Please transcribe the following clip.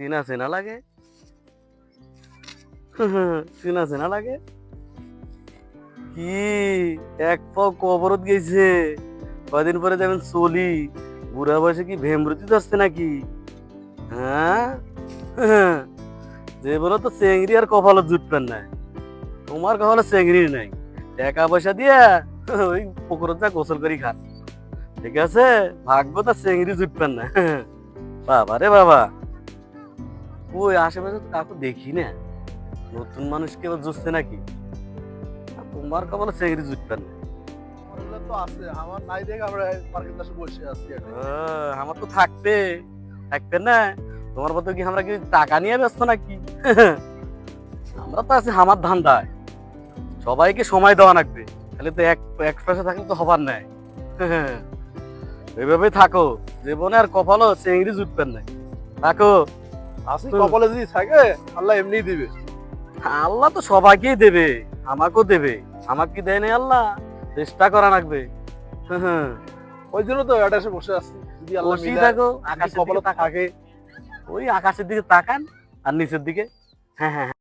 চেনা চেনা লাগে? চেনা চেনা লাগে? কি? এক পাও কবরত গেছে। কয়দিন পরে যাবেন চলি। বুড়া বয়সে কি ভেমরুতি আসছে নাকি? হ্যাঁ? যে বলো তো চেংড়ি আর কপালত জুটবেন না তোমার কপালে চেংড়ি নাই। টাকা পয়সা দিয়া ওই পুকুরত যা গোসল করি খান ঠিক আছে? ভাগ্য তো চেংড়ি জুটবেন না বাবা রে বাবা। ওই আশেপাশে তো কাউকে দেখি না। নতুন মানুষ কেউ জুসছে নাকি? তোমার কপালে চেংড়ি জুটবেন না। তো আছে আমার নাই দেখে আমরা পার্কের পাশে বসে আছি আমার তো থাকবে থাকবে না। তোমার মতো কি আমরা কি টাকা নিয়ে ব্যস্ত নাকি? আমরা তো আছি আমার ধান্দায়। সবাইকে সময় দেওয়া লাগবে। তাহলে তো এক এক পয়সা থাকলে তো হবার নাই। এইভাবে থাকো। জীবনে আর কপালও চেংড়ি জুটবেন না। থাকো। আসি হুম। কপালে যদি থাকে আল্লাহ এমনি দিবে। আল্লাহ তো সবাইকেই দেবে আমাকেও দেবে। আমাকে কি দেয় নাই আল্লাহ? চেষ্টা করা লাগবে। ওই জন্য তো এটা এসে বসে আসছে যদি আল্লাহ থাকো আকাশে কপালে থাকে। ওই আকাশের দিকে তাকান আর নিচের দিকে। হ্যাঁ হ্যাঁ।